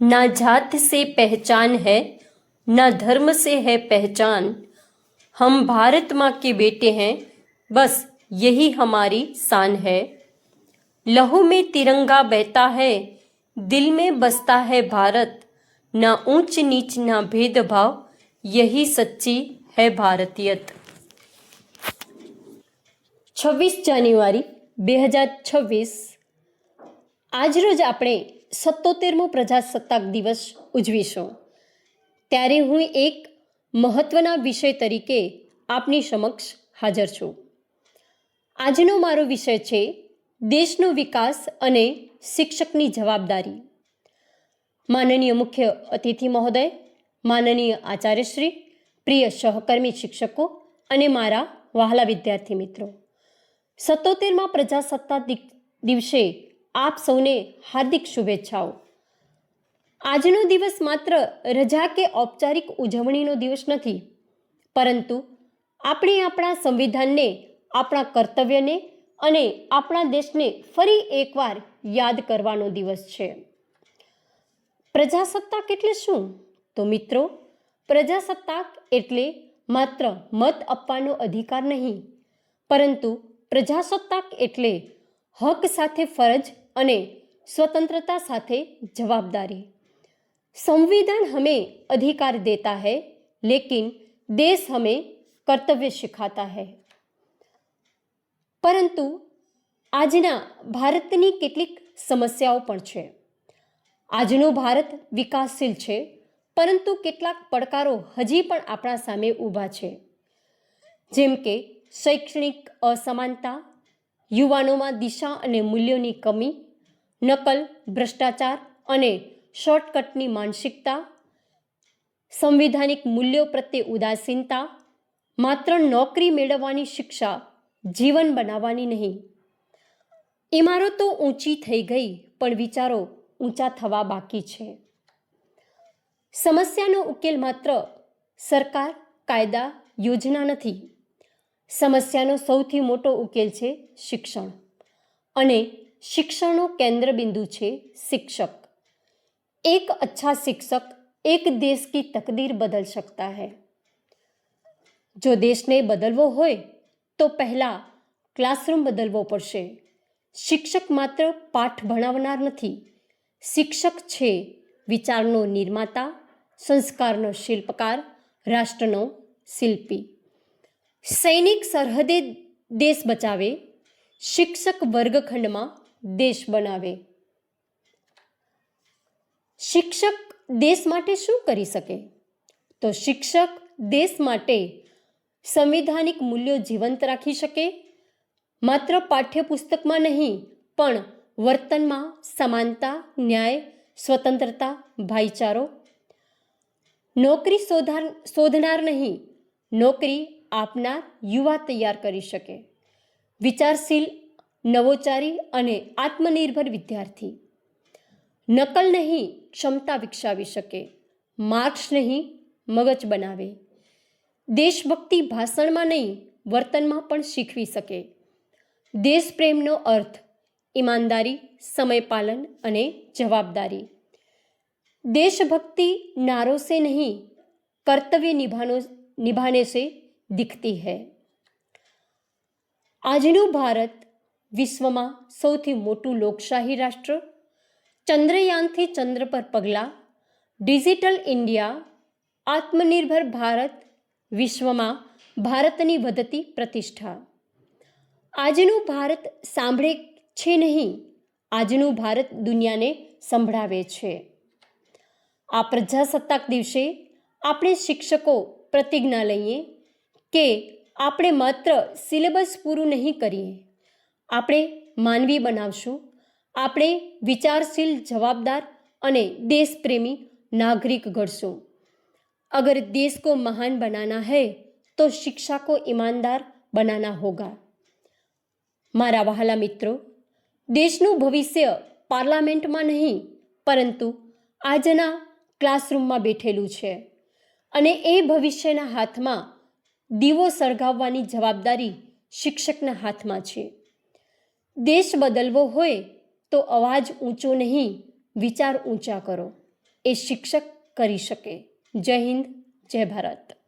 ना जात से पहचान है ना धर्म से है पहचान हम भारत माँ के बेटे हैं बस यही हमारी शान है लहू में तिरंगा बहता है दिल में बसता है भारत ना ऊंच नीच ना भेदभाव यही सच्ची है भारतीयत છવ્વીસ જાન્યુઆરી બે હજાર છવ્વીસ આજરોજ આપણે સત્તોતેરમો પ્રજાસત્તાક દિવસ ઉજવીશું. ત્યારે હું એક મહત્વના વિષય તરીકે આપની સમક્ષ હાજર છું. આજનો મારો વિષય છે દેશનો વિકાસ અને શિક્ષકની જવાબદારી. માનનીય મુખ્ય અતિથિ મહોદય, માનનીય આચાર્યશ્રી, પ્રિય સહકર્મી શિક્ષકો અને મારા વહાલા વિદ્યાર્થી મિત્રો. સત્તોતેરમાં પ્રજાસત્તાક દિવસે આપ સૌને હાર્દિક શુભેચ્છાઓ. આજનો દિવસ માત્ર રજા કે ઔપચારિક ઉજવણીનો દિવસ નથી, પરંતુ આપણે આપણા સંવિધાનને, આપણા કર્તવ્યને અને આપણા દેશને ફરી એકવાર યાદ કરવાનો દિવસ છે. પ્રજાસત્તાક એટલે શું? તો મિત્રો, પ્રજાસત્તાક એટલે માત્ર મત આપવાનો અધિકાર નહીં, પરંતુ પ્રજાસત્તાક એટલે હક સાથે ફરજ અને स्वतंत्रता સાથે જવાબદારી संविधान हमें अधिकार देता है लेकिन देश हमें कर्तव्य सिखाता है પરંતુ આજના ભારતની કેટલીક સમસ્યાઓ પણ છે આજનું ભારત વિકાસશીલ છે પરંતુ કેટલાક પડકારો હજી પણ આપણા સામે ઊભા છે જેમ કે શૈક્ષણિક અસમાનતા યુવાનોમાં દિશા અને મૂલ્યોની કમી, નકલ, ભ્રષ્ટાચાર અને શોર્ટકટની માનસિકતા, સંવિધાનિક મૂલ્યો પ્રત્યે ઉદાસીનતા, માત્ર નોકરી મેળવવાની શિક્ષા, જીવન બનાવવાની નહીં. ઇમારતો ઊંચી થઈ ગઈ, પણ વિચારો ઊંચા થવા બાકી છે. સમસ્યાનો ઉકેલ માત્ર સરકાર, કાયદા, યોજના નથી. સમસ્યાનો સૌથી મોટો ઉકેલ છે શિક્ષણ. અને શિક્ષણનું કેન્દ્રબિંદુ છે શિક્ષક. એક અચ્છા શિક્ષક એક દેશ કી તકદીર બદલ શકતા હૈ. જો દેશને બદલવો હોય, તો પહેલાં ક્લાસરૂમ બદલવો પડશે. શિક્ષક માત્ર પાઠ ભણાવનાર નથી, શિક્ષક છે વિચારનો નિર્માતા, સંસ્કારનો શિલ્પકાર, રાષ્ટ્રનો શિલ્પી. સૈનિક સરહદે દેશ બચાવે, શિક્ષક વર્ગખંડમાં દેશ બનાવે. શિક્ષક દેશ માટે શું કરી શકે? તો શિક્ષક દેશ માટે સંવિધાનિક મૂલ્યો જીવંત રાખી શકે. માત્ર પાઠ્યપુસ્તકમાં નહીં, પણ વર્તનમાં સમાનતા, ન્યાય, સ્વતંત્રતા, ભાઈચારો. નોકરી શોધાર શોધનાર નહીં, નોકરી આપનાર યુવા તૈયાર કરી શકે. વિચારશીલ, નવોચારી અને આત્મનિર્ભર વિદ્યાર્થી. નકલ નહીં, ક્ષમતા વિકસાવી શકે. માર્ક્સ નહીં, મગજ બનાવે. દેશભક્તિ ભાષણમાં નહીં, વર્તનમાં પણ શીખવી શકે. દેશપ્રેમનો અર્થ, ઈમાનદારી, સમયપાલન અને જવાબદારી. દેશભક્તિ નારો સે નહીં, કર્તવ્ય નિભાનો નિભાને છે દીખતી હૈ આજનું ભારત વિશ્વમાં સૌથી મોટું લોકશાહી રાષ્ટ્ર ચંદ્રયાનથી ચંદ્ર પર પગલાં ડિજિટલ ઇન્ડિયા આત્મનિર્ભર ભારત વિશ્વમાં ભારતની વધતી પ્રતિષ્ઠા આજનું ભારત સાંભળે છે નહીં આજનું ભારત દુનિયાને સંભળાવે છે આ પ્રજાસત્તાક દિવસે આપણે શિક્ષકો પ્રતિજ્ઞા લઈએ કે આપણે માત્ર સિલેબસ પૂરું નહીં કરીએ. આપણે માનવી બનાવશું. આપણે વિચારશીલ, જવાબદાર અને દેશપ્રેમી નાગરિક ઘડશું. અગર દેશ કો મહાન બનાના હૈ, તો શિક્ષા કો ઈમાનદાર બનાના હોગા. મારા વહાલા મિત્રો, દેશનું ભવિષ્ય પાર્લામેન્ટમાં નહીં, પરંતુ આજના ક્લાસરૂમમાં બેઠેલું છે. અને એ ભવિષ્યના હાથમાં દીવો સળગાવવાની જવાબદારી શિક્ષકના હાથમાં છે. દેશ બદલવો હોય તો અવાજ ઊંચો નહીં, વિચાર ઊંચા કરો. એ શિક્ષક કરી શકે. જય હિન્દ, જય ભારત.